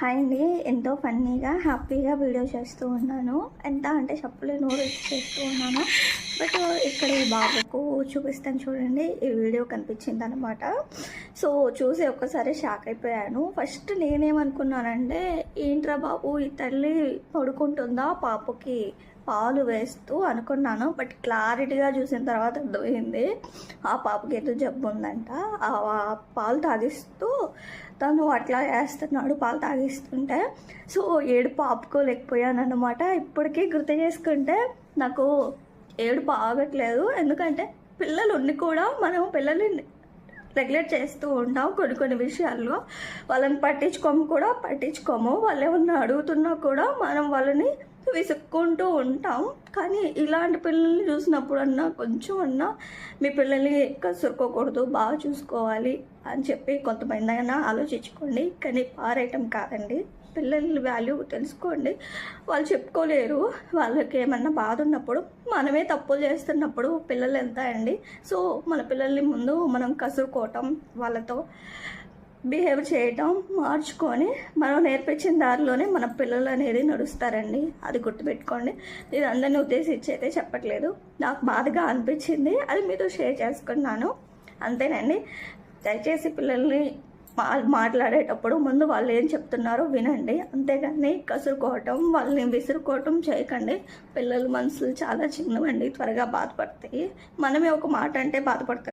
Hi అండి. ఎంతో ఫన్నీగా హ్యాపీగా వీడియో చేస్తూ ఉన్నాను. ఎంత అంటే చెప్పులే నోరు చేస్తూ ఉన్నాను. బట్ ఇక్కడ ఈ బాబుకు చూపిస్తాను చూడండి. ఈ వీడియో కనిపించింది అనమాట సో చూసి ఒక్కసారి షాక్ అయిపోయాను. ఫస్ట్ నేనేమనుకున్నానంటే ఏంట్రా బాబు ఈ తల్లి పడుకుంటుందా పాపకి? పాలు వేస్తూ అనుకున్నాను బట్ క్లారిటీగా చూసిన తర్వాత అర్థమైంది ఆ పాపకి ఏదో జబ్బు ఉందంట. ఆ పాలు తాగిస్తూ తను అట్లా వేస్తున్నాడు పాలు తాగిస్తుంటే. సో ఏడుపు ఆపుకోలేకపోయాను అనమాట ఇప్పటికీ గుర్తు చేసుకుంటే నాకు ఏడుపు ఆగట్లేదు. ఎందుకంటే పిల్లలు ఉండి కూడా మనం పిల్లల్ని రెగ్యులేట్ చేస్తూ ఉంటాం కొన్ని కొన్ని విషయాల్లో. వాళ్ళని పట్టించుకోము కూడా పట్టించుకోము. వాళ్ళు ఏమన్నా అడుగుతున్నా కూడా మనం వాళ్ళని విసుక్కుంటూ ఉంటాం. కానీ ఇలాంటి పిల్లల్ని చూసినప్పుడు అన్నా కొంచెం అన్నా మీ పిల్లల్ని కసురుకోకూడదు బాగా చూసుకోవాలి అని చెప్పి కొంతమంది అయినా ఆలోచించుకోండి. కానీ పారేయటం కాదండి. పిల్లల వాల్యూ తెలుసుకోండి. వాళ్ళు చెప్పుకోలేరు. వాళ్ళకి ఏమన్నా బాధ ఉన్నప్పుడు మనమే తప్పులు చేస్తున్నప్పుడు పిల్లలు ఎంత అండి? సో మన పిల్లల్ని ముందు మనం కసురుకోవటం వాళ్ళతో బిహేవ్ చేయటం మార్చుకొని మనం నేర్పించిన దారిలోనే మన పిల్లలు అనేది నడుస్తారండి. అది గుర్తుపెట్టుకోండి. ఇది అందరిని ఉద్దేశించి అయితే చెప్పట్లేదు. నాకు బాధగా అనిపించింది. అది మీతో షేర్ చేసుకున్నాను. అంతేనండి. దయచేసి పిల్లల్ని మా మాట్లాడేటప్పుడు ముందు వాళ్ళు ఏం చెప్తున్నారో వినండి. అంతేగాని కసురుకోవటం వాళ్ళని విసురుకోవటం చేయకండి. పిల్లల మనసులు చాలా చిన్నవండి త్వరగా బాధపడతాయి. మనమే ఒక మాట అంటే బాధపడతాయి